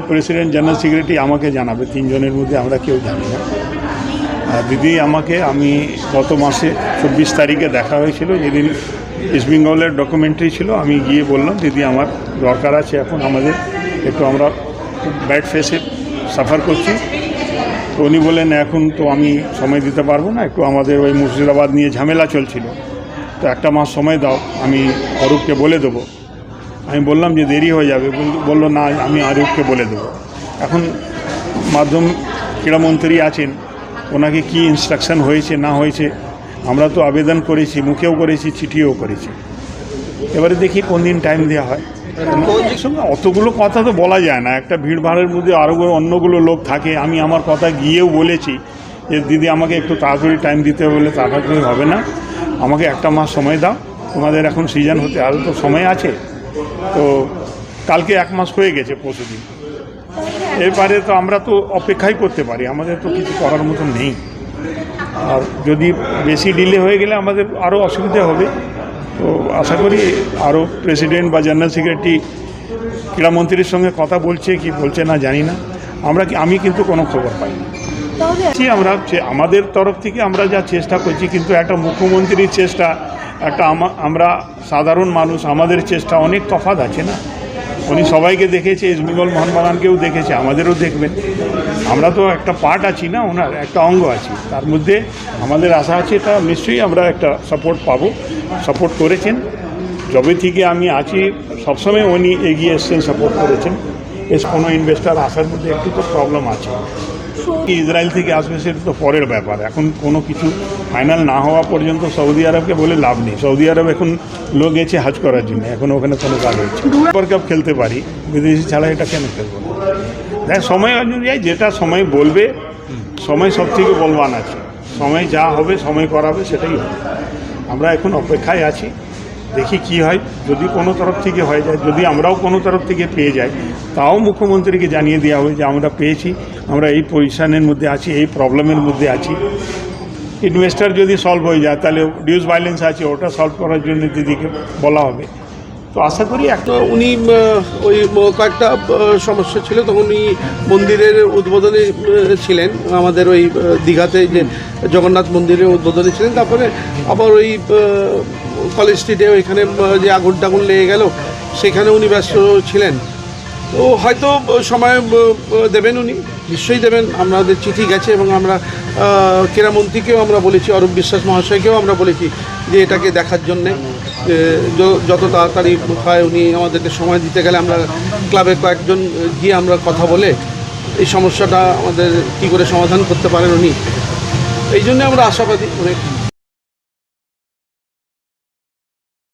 President general secretary আমাকে জানাবে। তিনজনের মধ্যে আমরা কেউ জানি না। দিদি আমাকে, আমি গত মাসে চব্বিশ তারিখে দেখা হয়েছিল, যেদিন ইস্ট বেঙ্গলের ডকুমেন্টারি ছিল, আমি গিয়ে বললাম, দিদি, আমার দরকার আছে এখন আমাদের, একটু আমরা ব্যাড ফেসে সাফার করছি। তো উনি বললেন, এখন তো আমি সময় দিতে পারব না, একটু আমাদের ওই মুর্শিদাবাদ নিয়ে ঝামেলা চলছিল। তো একটা মাস সময় দাও, আমি অরূপকে বলে দেবো। আমি বললাম যে দেরি হয়ে যাবে। বল- বলল, না, আমি আরূপকে বলে দেবো। এখন মাধ্যম ক্রীড়ামন্ত্রী আছেন, ওনাকে কি ইনস্ট্রাকশন হয়েছে, না হয়েছে, আমরা তো আবেদন করেছি, মুখেও করেছি, চিঠিও করেছি। এবারে দেখি কোন দিন টাইম দেওয়া হয়। সঙ্গে অতগুলো কথা তো বলা যায় না। একটা ভিড়ভাড়ের মধ্যে আরও অন্যগুলো লোক থাকে। আমি আমার কথা গিয়েও বলেছি যে, দিদি, আমাকে একটু তাড়াতাড়ি টাইম দিতে বলে তাড়াতাড়ি হবে না। আমাকে একটা মাস সময় দাও। তোমাদের এখন সিজন হতে আরও তো সময় আছে। তো কালকে এক মাস হয়ে গেছে পরশু দিন এরপরে তো আমরা তো অপেক্ষাই করতে পারি আমাদের তো কিছু করার মতন নেই। আর যদি বেশি ডিলে হয়ে গেলে আমাদের আরও অসুবিধা হবে। তো আশা করি আরও প্রেসিডেন্ট বা জেনারেল সেক্রেটারি ক্রীড়ামন্ত্রীর সঙ্গে কথা বলছে কি বলছে না জানি না। আমরা কি আমি কিন্তু কোনো খবর পাই না। আমরা আমাদের তরফ থেকে আমরা যা চেষ্টা করছি কিন্তু একটা মুখ্যমন্ত্রীর চেষ্টা একটা আমা- আমরা সাধারণ মানুষ, আমাদের চেষ্টা অনেক তফাৎ আছে না? উনি সবাইকে দেখেছে, ইসমিগল মোহনবাগানকেও দেখেছে, আমাদেরও দেখবেন। আমরা তো একটা পার্ট আছি না ওনার, একটা অঙ্গ আছি। তার মধ্যে আমাদের আশা আছে এটা নিশ্চয়ই আমরা একটা সাপোর্ট পাবো। সাপোর্ট করেছেন। যবে থেকে আমি আছি, সবসময় উনি এগিয়ে এসছেন সাপোর্ট করেছেন। এস কোনো ইনভেস্টার আসার মধ্যে একটু তো প্রবলেম আছে। ইসরায়েল থেকে আসবে সেটা তো পরের ব্যাপার। এখন কোনো কিছু ফাইনাল না হওয়া পর্যন্ত সৌদি আরবকে বলে লাভ নেই। সৌদি আরব এখন লোক গেছে হাজ করার জন্য। এখন ওখানে কোনো কাজ হচ্ছে সুপার কাপ খেলতে পারি, বিদেশি ছাড়া এটা কেন খেলব? না দেখ, সময় অনুযায়ী যেটা সময় বলবে, সময় সব থেকে বলবান আছে। সময় যা হবে, সময় করাবে, সেটাই হবে। আমরা এখন অপেক্ষায় আছি। দেখি কি হয়, যদি কোনো তরফ থেকে হয়ে যায়, যদি আমরাও কোনো তরফ থেকে পেয়ে যাই, তাও মুখ্যমন্ত্রীকে জানিয়ে দেওয়া হবে যে আমরা পেয়েছি, আমরা এই পজিশানের মধ্যে আছি, এই প্রবলেমের মধ্যে আছি। ইনভেস্টার যদি সলভ হয়ে যায়, তাহলে ডিউস ভাইলেন্স আছে, ওটা সলভ করার জন্য দিদিকে বলা হবে। তো আশা করি একটা উনি ওই কয়েকটা সমস্যা ছিল তখন উনি মন্দিরের উদ্বোধনে ছিলেন। আমাদের ওই দীঘাতে যে জগন্নাথ মন্দিরের উদ্বোধনে ছিলেন। তারপরে আবার ওই কলেজ স্ট্রিটে ওইখানে যে আগুন টাগুন লেগে গেল, সেখানে উনি ব্যস্ত ছিলেন। তো হয়তো সময় দেবেন উনি। নিশ্চয়ই দেবেন। আমাদের চিঠি গেছে এবং আমরা ক্রীড়ামন্ত্রীকেও আমরা বলেছি, অরূপ বিশ্বাস মহাশয়কেও আমরা বলেছি যে এটাকে দেখার জন্যে। যত তাড়াতাড়ি হয় উনি আমাদেরকে সময় দিতে গেলে আমরা ক্লাবের কয়েকজন গিয়ে আমরা কথা বলে এই সমস্যাটা আমাদের কী করে সমাধান করতে পারেন উনি। এই জন্য আমরা আশাবাদী। অনেক